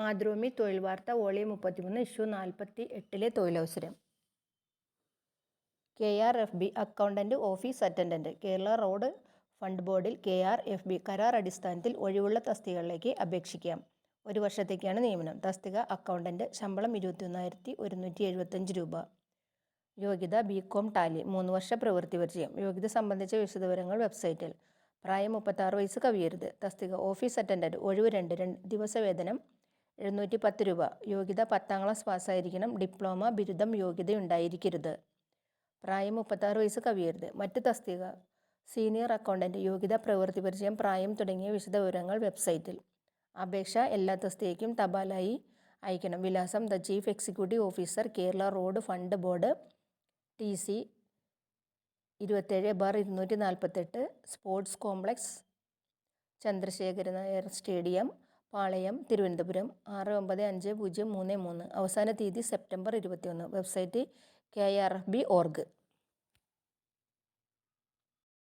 മാതൃഭൂമി തൊഴിൽ വാർത്ത വോളിയം മുപ്പത്തിമൂന്ന് ഇഷ്യൂ നാൽപ്പത്തി എട്ടിലെ തൊഴിലവസരം. K R F B accountant office attendant Kerala road fund ബോർഡിൽ കെ ആർ എഫ് ബി കരാർ അടിസ്ഥാനത്തിൽ ഒഴിവുള്ള തസ്തികകളിലേക്ക് അപേക്ഷിക്കാം. ഒരു വർഷത്തേക്കാണ് നിയമനം. തസ്തിക അക്കൗണ്ടന്റ് ശമ്പളം ഇരുപത്തിയൊന്നായിരത്തി ഒരുന്നൂറ്റി എഴുപത്തഞ്ച് രൂപ. യോഗ്യത ബി കോം ടാലി. മൂന്ന് വർഷ പ്രവൃത്തി പരിചയം. യോഗ്യത സംബന്ധിച്ച വിശദവിവരങ്ങൾ വെബ്സൈറ്റിൽ. പ്രായം മുപ്പത്താറ് വയസ്സ് കവിയരുത്. തസ്തിക ഓഫീസ് അറ്റൻഡന്റ് ഒഴിവ് രണ്ട് രണ്ട് ദിവസവേതനം എഴുന്നൂറ്റി പത്ത് രൂപ. യോഗ്യത പത്താം ക്ലാസ് പാസ്സായിരിക്കണം. ഡിപ്ലോമ ബിരുദം യോഗ്യത ഉണ്ടായിരിക്കരുത് പ്രായം മുപ്പത്താറ് വയസ്സ് കവിയരുത്. മറ്റ് തസ്തിക. സീനിയർ അക്കൗണ്ടന്റ് യോഗ്യത പ്രവൃത്തി പരിചയം പ്രായം തുടങ്ങിയ വിശദ വിവരങ്ങൾ വെബ്സൈറ്റിൽ. അപേക്ഷ എല്ലാ തസ്തികയ്ക്കും തപാലായി അയക്കണം. വിലാസം the chief executive officer Kerala road fund board T C ഇരുപത്തേഴ് ബാർ ഇരുന്നൂറ്റി നാൽപ്പത്തെട്ട് sports complex Chandrasekhara Nair stadium Palayam Thiruvananthapuram ആറ് ഒമ്പത് അഞ്ച് പൂജ്യം മൂന്ന് മൂന്ന്. അവസാന തീയതി സെപ്റ്റംബർ ഇരുപത്തിയൊന്ന്. Website K R F B org